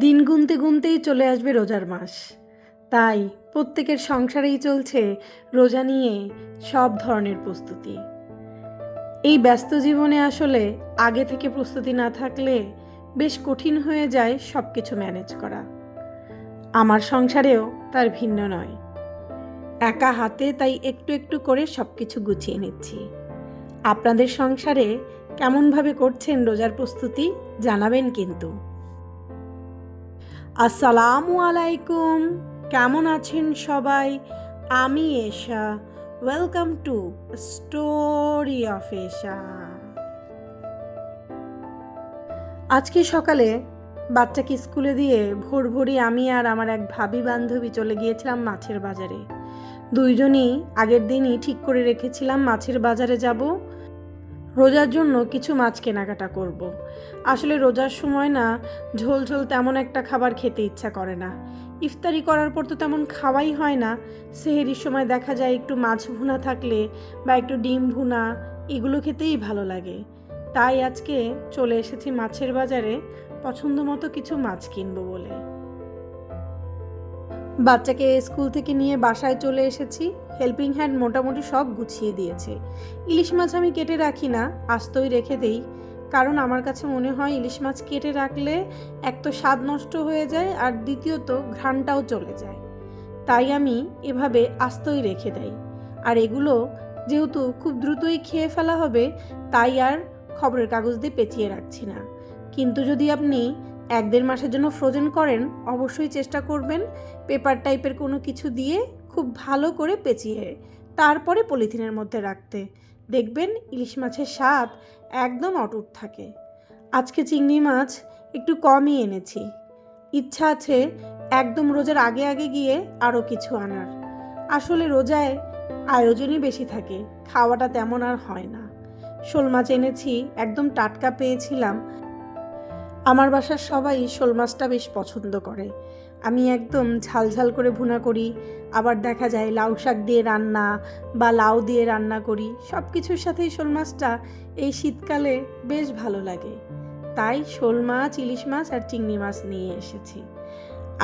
দিন গুনতে গুনতেই চলে আসবে রোজার মাস। তাই প্রত্যেকের সংসারেই চলছে রোজা নিয়ে সব ধরনের প্রস্তুতি। এই ব্যস্ত জীবনে আসলে আগে থেকে প্রস্তুতি না থাকলে বেশ কঠিন হয়ে যায় সব কিছু ম্যানেজ করা। আমার সংসারেও তার ভিন্ন নয়। একা হাতে তাই একটু একটু করে সব কিছু গুছিয়ে নিচ্ছি। আপনাদের সংসারে কেমনভাবে করছেন রোজার প্রস্তুতি জানাবেন কিন্তু। আসসালামু আলাইকুম। কেমন আছেন সবাই? আমি Esha. Welcome to story of Esha আজকে সকালে বাচ্চাকে স্কুলে দিয়ে ভোর ভোরই আমি আর আমার এক ভাবি বান্ধবী চলে গিয়েছিলাম মাছের বাজারে। দুইজনই আগের দিনই ঠিক করে রেখেছিলাম মাছের বাজারে যাব। রোজার জন্য কিছু মাছ কেনাকাটা করব। আসলে রোজার সময় না, ঝোল ঝোল তেমন একটা খাবার খেতে ইচ্ছা করে না। ইফতারি করার পর তো তেমন খাওয়াই হয় না। সেহেরির সময় দেখা যায় একটু মাছ ভুনা থাকলে বা একটু ডিম ভুনা, এগুলো খেতেই ভালো লাগে। তাই আজকে চলে এসেছি মাছের বাজারে পছন্দ মতো কিছু মাছ কিনবো বলে। বাচ্চাকে স্কুল থেকে নিয়ে বাসায় চলে এসেছি। হেল্পিং হ্যান্ড মোটামুটি সব গুছিয়ে দিয়েছে। ইলিশ মাছ আমি কেটে রাখি না, আস্তই রেখে দেই। কারণ আমার কাছে মনে হয় ইলিশ মাছ কেটে রাখলে এক তো স্বাদ নষ্ট হয়ে যায় আর দ্বিতীয়ত ঘ্রাণটাও চলে যায়। তাই আমি এভাবে আস্তই রেখে দেই। আর এগুলো যেহেতু খুব দ্রুতই খেয়ে ফেলা হবে, তাই আর খবরের কাগজ দিয়ে পেঁচিয়ে রাখছি না। কিন্তু যদি আপনি এক দেড় মাসের জন্য ফ্রোজেন করেন, অবশ্যই চেষ্টা করবেন পেপার টাইপের কোনো কিছু দিয়ে খুব ভালো করে পেঁচিয়ে, তারপরে পলিথিনের মধ্যে রাখতে। দেখবেন ইলিশ মাছের স্বাদ একদম অটুট থাকে। আজকে চিংড়ি মাছ একটু কমই এনেছি। ইচ্ছা আছে একদম রোজার আগে আগে গিয়ে আরও কিছু আনার। আসলে রোজায় আয়োজনই বেশি থাকে, খাওয়াটা তেমন আর হয় না। শোল মাছ এনেছি, একদম টাটকা পেয়েছিলাম। আমার বাসার সবাই শোল মাছটা বেশ পছন্দ করে। আমি একদম ঝাল ঝাল করে ভুনা করি, আবার দেখা যায় লাউ শাক দিয়ে রান্না বা লাউ দিয়ে রান্না করি সব কিছুর সাথেই শোল মাছটা এই শীতকালে বেশ ভালো লাগে। তাই শোল মাছ, ইলিশ মাছ আর চিংড়ি মাছ নিয়ে এসেছি।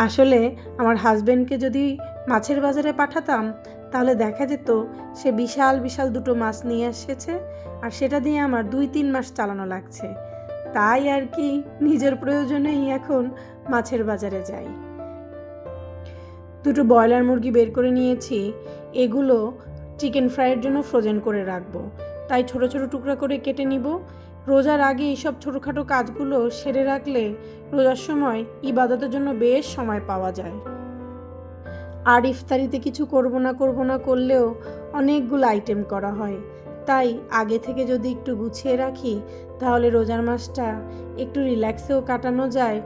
আসলে আমার হাজব্যান্ডকে যদি মাছের বাজারে পাঠাতাম, তাহলে দেখা যেত সে বিশাল বিশাল দুটো মাছ নিয়ে এসেছে, আর সেটা দিয়ে আমার দুই, তিন মাস চালানো লাগছে। তাই আর কি নিজের প্রয়োজনেই এখন মাছের বাজারে যাই। দুটো ব্রয়লার মুরগি বের করে নিয়েছি, এগুলো চিকেন ফ্রাইয়ের জন্য ফ্রোজেন করে রাখব। তাই ছোট ছোট টুকরা করে কেটে নিব। রোজার আগে এইসব ছোটোখাটো কাজগুলো সেরে রাখলে রোজার সময় ইবাদতের জন্য বেশ সময় পাওয়া যায়। আর ইফতারিতে কিছু করব না করব না করলেও অনেকগুলো আইটেম করা হয়। তাই আগে থেকে যদি একটু গুছিয়ে রাখি, তাহলে রোজার মাসটা একটু রিল্যাক্সেও কাটানো যায়।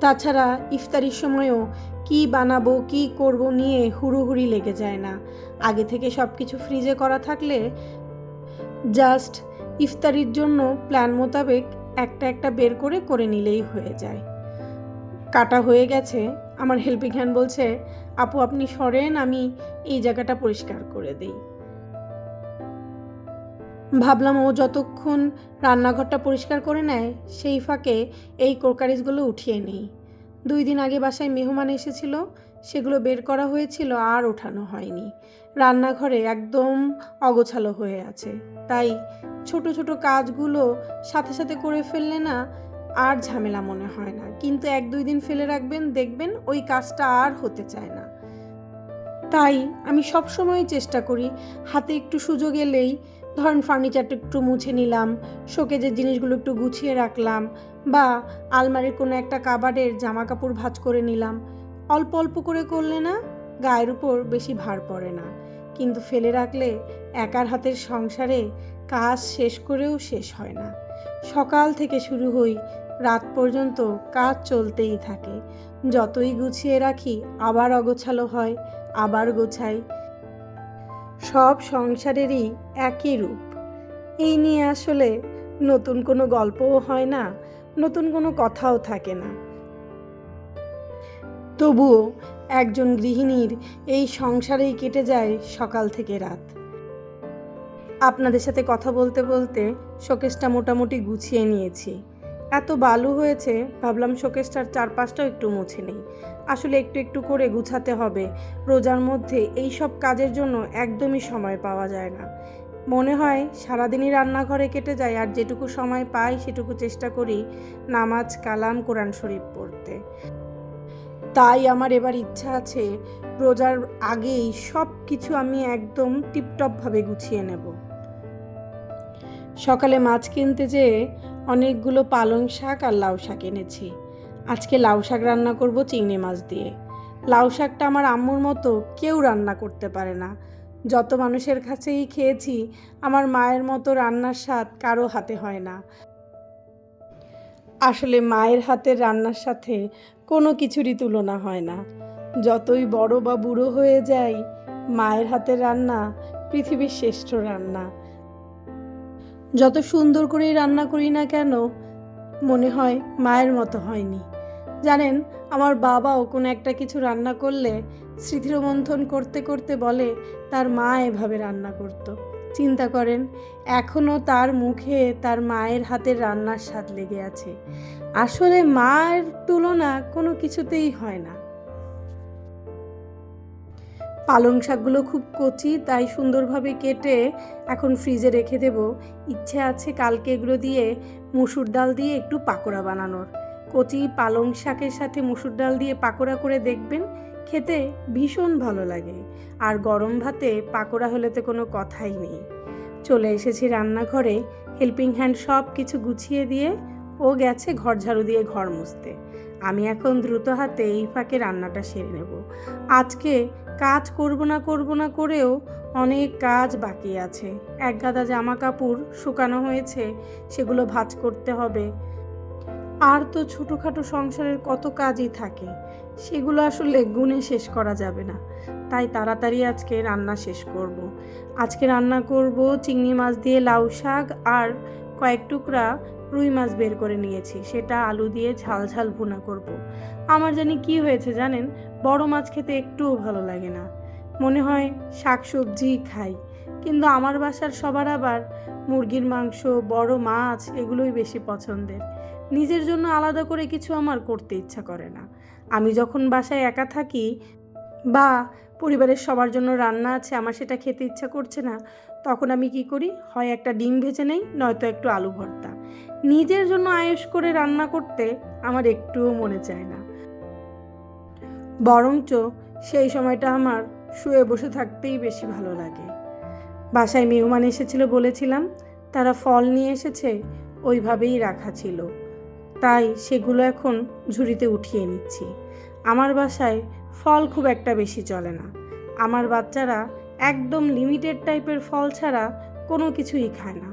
তাছাড়া ইফতারির সময়ও কি বানাবো, কি করব নিয়ে হুড়োহুড়ি লেগে যায় না। আগে থেকে সব কিছু ফ্রিজে করা থাকলে জাস্ট ইফতারির জন্য প্ল্যান মোতাবেক একটা একটা বের করে করে নিলেই হয়ে যায়। কাটা হয়ে গেছে। আমার হেল্পিং হ্যান্ড বলছে, আপু, আপনি সরেন, আমি এই জায়গাটা পরিষ্কার করে দিই। ভাবলাম ও যতক্ষণ রান্নাঘরটা পরিষ্কার করে নেয়, সেই ফাঁকে এই কোরকারিজগুলো উঠিয়ে নেই। দুই দিন আগে বাসায় মেহমান এসেছিল, সেগুলো বের করা হয়েছিল আর ওঠানো হয়নি। রান্নাঘরে একদম অগোছালো হয়ে আছে। তাই ছোট ছোট কাজগুলো সাথে সাথে করে ফেললে না আর ঝামেলা মনে হয় না। কিন্তু এক দুই দিন ফেলে রাখবেন, দেখবেন ওই কাজটা আর হতে চায় না। তাই আমি সব সময় চেষ্টা করি, হাতে একটু সুযোগ এলেই ধরেন ফার্নিচারটা একটু মুছে নিলাম শোকেজের জিনিসগুলো একটু গুছিয়ে রাখলাম বা আলমারির কোনো একটা কাবাডের জামা কাপড় ভাঁজ করে নিলাম। অল্প অল্প করে করলে না গায়ের উপর বেশি ভার পড়ে না। কিন্তু ফেলে রাখলে একার হাতের সংসারে কাজ শেষ করেও শেষ হয় না। সকাল থেকে শুরু হই, রাত পর্যন্ত কাজ চলতেই থাকে। যতই গুছিয়ে রাখি, আবার অগোছালো হয়, আবার গোছাই সব সংসারেরই একই রূপ। এই নিয়ে আসলে নতুন কোনো গল্পও হয় না, নতুন কোনো কথাও থাকে না। তবুও একজন গৃহিণীর এই সংসারেই কেটে যায় সকাল থেকে রাত। আপনাদের সাথে কথা বলতে বলতে শোকেসটা মোটামুটি গুছিয়ে নিয়েছি। এত বালু হয়েছে, ভাবলাম শোকেসটার চারপাশটাও একটু মুছে নেই। আসলে একটু একটু করে গুছাতে হবে। রোজার মধ্যে এই সব কাজের জন্য একদমই সময় পাওয়া যায় না। মনে হয় সারাদিনই রান্নাঘরে কেটে যায় আর যেটুকু সময় পাই সেটুকু চেষ্টা করি নামাজ, কালাম, কোরআন শরীফ পড়তে। তাই আমার এবার ইচ্ছা আছে রোজার আগেই সব কিছু আমি একদম টিপটপভাবে গুছিয়ে নেব। সকালে মাছ কিনতে যেয়ে অনেকগুলো পালং শাক আর লাউ শাক এনেছি। আজকে লাউ শাক রান্না করব চিংড়ি মাছ দিয়ে। লাউ শাকটা আমার আম্মুর মতো কেউ রান্না করতে পারে না। যত মানুষের কাছেই খেয়েছি, আমার মায়ের মতো রান্নার স্বাদ কারও হাতে হয় না। আসলে মায়ের হাতের রান্নার সাথে কোনো কিছুরই তুলনা হয় না। যতই বড় বা বুড়ো হয়ে যাই, মায়ের হাতের রান্না পৃথিবীর শ্রেষ্ঠ রান্না। যত সুন্দর করেই রান্না করি না কেন, মনে হয় মায়ের মতো হয়নি। জানেন, আমার বাবাও কোনো একটা কিছু রান্না করলে, স্মৃতিরোমন্থন করতে করতে বলে, তার মা এভাবে রান্না করত। চিন্তা করেন এখনও তার মুখে তার মায়ের হাতের রান্নার স্বাদ লেগে আছে। আসলে মায়ের তুলনা কোনো কিছুতেই হয় না। পালং শাকগুলো খুব কচি, তাই সুন্দরভাবে কেটে এখন ফ্রিজে রেখে দেব। ইচ্ছে আছে কালকে এগুলো দিয়ে মুসুর ডাল দিয়ে একটু পাকোড়া বানানোর। কচি পালং শাকের সাথে মুসুর ডাল দিয়ে পাকোড়া করে দেখবেন, খেতে ভীষণ ভালো লাগে। আর গরম ভাতে পাকোড়া হলে তো কোনো কথাই নেই। চলে এসেছি রান্নাঘরে, হেল্পিং হ্যান্ড সব কিছু গুছিয়ে দিয়ে ও গেছে ঘর ঝাড়ু দিয়ে ঘর মুছতে। আমি এখন দ্রুত হাতে এই ফাঁকে রান্নাটা সেরে নেব। আজকে কাজ করব না করব না করেও অনেক কাজ বাকি আছে। এক গাদা জামা কাপড় শুকানো হয়েছে, সেগুলো ভাজ করতে হবে। আর তো ছোটোখাটো সংসারের কত কাজই থাকে, সেগুলো আসলে গুণে শেষ করা যাবে না। তাই তাড়াতাড়ি আজকে রান্না শেষ করব। আজকে রান্না করব চিংড়ি মাছ দিয়ে লাউ শাক আর কয়েক টুকরা রুই মাছ বের করে নিয়েছি, সেটা আলু দিয়ে ঝাল ঝাল ভুনা করব। আমার জানি কি হয়েছে জানেন, বড় মাছ খেতে একটুও ভালো লাগে না। মনে হয় শাক সবজি খাই, কিন্তু আমার বাসার সবার আবার মুরগির মাংস, বড় মাছ এগুলোই বেশি পছন্দের। নিজের জন্য আলাদা করে কিছু আমার করতে ইচ্ছা করে না। আমি যখন বাসায় একা থাকি বা পরিবারের সবার জন্য রান্না আছে, আমার সেটা খেতে ইচ্ছা করছে না তখন আমি কি করি? হয় একটা ডিম ভেজে নেই, নয়তো একটু আলু ভর্তা। নিজের জন্য আয়েস করে রান্না করতে আমার একটুও মনে চায় না। বরঞ্চ সেই সময়টা আমার শুয়ে বসে থাকতেই বেশি ভালো লাগে। বাসায় মেহমান এসেছিল বলেছিলাম, তারা ফল নিয়ে এসেছে, ওইভাবেই রাখা ছিল। তাই সেগুলো এখন ঝুড়িতে উঠিয়ে নিচ্ছি। আমার বাসায় ফল খুব একটা বেশি চলে না। আমার বাচ্চারা একদম লিমিটেড টাইপের ফল ছাড়া কোনো কিছুই খায় না।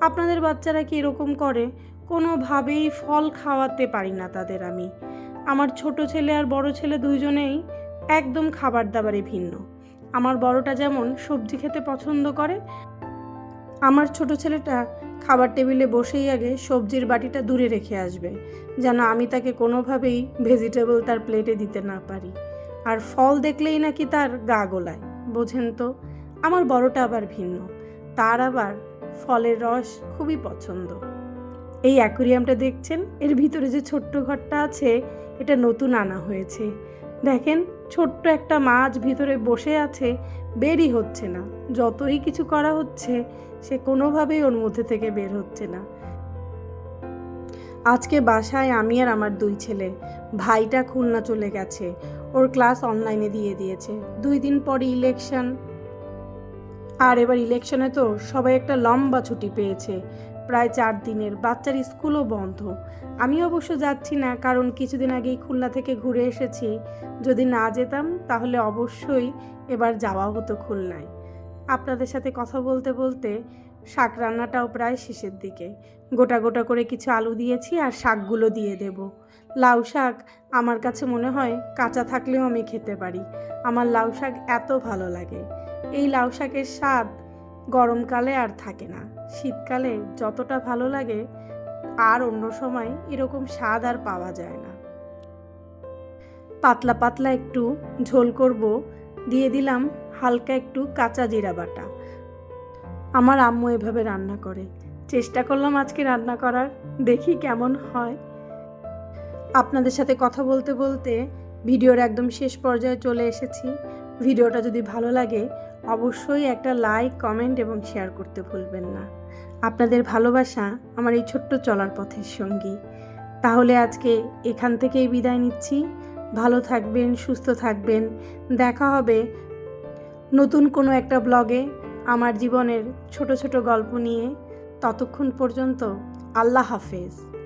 আপনাদের বাচ্চারা কি এরকম করে? কোনোভাবেই ফল খাওয়াতে পারি না তাদের আমি। আমার ছোট ছেলে আর বড় ছেলে দুইজনেই একদম খাবার দাবারে ভিন্ন। আমার বড়টা যেমন সবজি খেতে পছন্দ করে, আমার ছোট ছেলেটা খাবার টেবিলে বসেই আগে সবজির বাটিটা দূরে রেখে আসবে, যেন আমি তাকে কোনোভাবেই ভেজিটেবল তার প্লেটে দিতে না পারি। আর ফল দেখলেই নাকি তার গা গোলায়। বোঝেন তো? আমার বড়টা আবার ভিন্ন। তার আবার ফলের রস খুবই পছন্দ। এই অ্যাকুরিয়ামটা দেখছেন? এর ভিতরে যে ছোট্ট ঘরটা আছে, এটা নতুন আনা হয়েছে। দেখেন, ছোট্ট একটা মাছ ভিতরে বসে আছে, বেরই হচ্ছে না। যতই কিছু করা হচ্ছে, সে কোনোভাবেই ওর মধ্যে থেকে বের হচ্ছে না। আজকে বাসায় আমি আর আমার দুই ছেলে। ভাইটা খুলনা চলে গেছে। ওর ক্লাস অনলাইনে দিয়ে দিয়েছে। দুই দিন পরে ইলেকশন। আর এবার ইলেকশনে তো সবাই একটা লম্বা ছুটি পেয়েছে। প্রায় চার দিনের। বাচ্চার স্কুলও বন্ধ। আমি অবশ্য যাচ্ছি না, কারণ কিছুদিন আগেই খুলনা থেকে ঘুরে এসেছি। যদি না যেতাম, তাহলে অবশ্যই এবার যাওয়া হতো খুলনায়। আপনাদের সাথে কথা বলতে বলতে শাক রান্নাটাও প্রায় শেষের দিকে। গোটা গোটা করে কিছু আলু দিয়েছি আর শাকগুলো দিয়ে দেব। লাউ শাক আমার কাছে মনে হয় কাঁচা থাকলেও আমি খেতে পারি। আমার লাউ শাক এত ভালো লাগে। এই লাউ শাকের স্বাদ গরমকালে আর থাকে না। শীতকালে যতটা ভালো লাগে, আর অন্য সময় এরকম স্বাদ আর পাওয়া যায় না। পাতলা পাতলা একটু ঝোল করব, দিয়ে দিলাম হালকা একটু কাঁচা জিরা বাটা। আমার আম্মু এভাবে রান্না করে। চেষ্টা করলাম আজকে রান্না করার, দেখি কেমন হয়। আপনাদের সাথে কথা বলতে বলতে ভিডিওর একদম শেষ পর্যায়ে চলে এসেছি। ভিডিওটা যদি ভালো লাগে, অবশ্যই একটা লাইক, কমেন্ট এবং শেয়ার করতে ভুলবেন না। আপনাদের ভালোবাসা আমার এই ছোট্ট চলার পথের সঙ্গী। তাহলে আজকে এখান থেকেই বিদায় নিচ্ছি। ভালো থাকবেন, সুস্থ থাকবেন। দেখা হবে নতুন কোনো একটা ব্লগে আমার জীবনের ছোট ছোট গল্প নিয়ে। ততক্ষণ পর্যন্ত আল্লাহ হাফেজ।